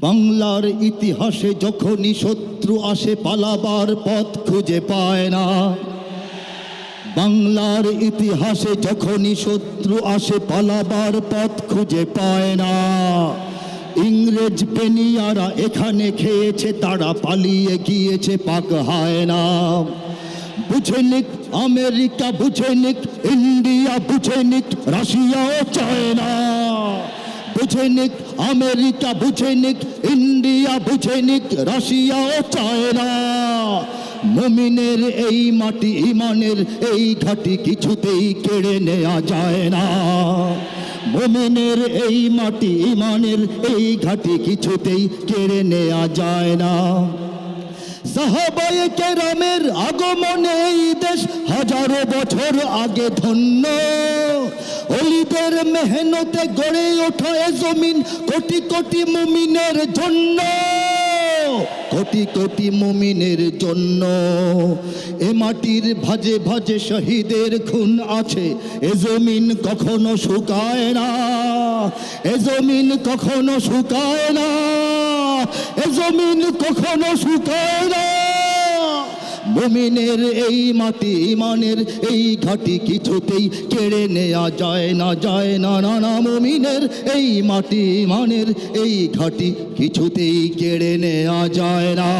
বাংলার ইতিহাসে যখনই শত্রু আসে পালাবার পথ খুঁজে পায় না। বাংলার ইতিহাসে যখনই শত্রু আসে পালাবার পথ খুঁজে পায় না। ইংরেজ পেনিয়ারা এখানে খেয়েছে, তারা পালিয়ে গিয়েছে, পাক হয় না। বুঝে নিক আমেরিকা, বুঝে নিক ইন্ডিয়া, বুঝে নিক রাশিয়াও চায় না। বুঝে নিক, আমেরিকা বুঝে নিক, ইন্ডিয়া বুঝে নিক রাশিয়াও চায় মমিনের এই মাটি, ইমানের এই ঘাটি কিছুতেই কেড়ে নেওয়া যায় না। মমিনের এই মাটি, ইমানের এই ঘাটি কিছুতেই কেড়ে নেওয়া যায় না। সাহাবায়ে কেরামের আগমনে এই দেশ হাজারো বছর আগে ধন্য। অলিদের মেহনতে গড়ে ওঠা এ জমিন কোটি কোটি মুমিনের জন্য। কোটি কোটি মুমিনের জন্য। এ মাটির ভাজে ভাজে শহীদের খুন আছে। এ জমিন কখনো শুকায় না। এ জমিন কখনো শুকায় না। এ জমিন কখনো শুকায় না। মুমিনের এই মাটি ইমানের এই ঘাটি কিছুতেই কেড়ে নেয়া যায় না যায় না না না। মুমিনের এই মাটি ইমানের এই ঘাটি কিছুতেই কেড়ে নেয়া যায় না।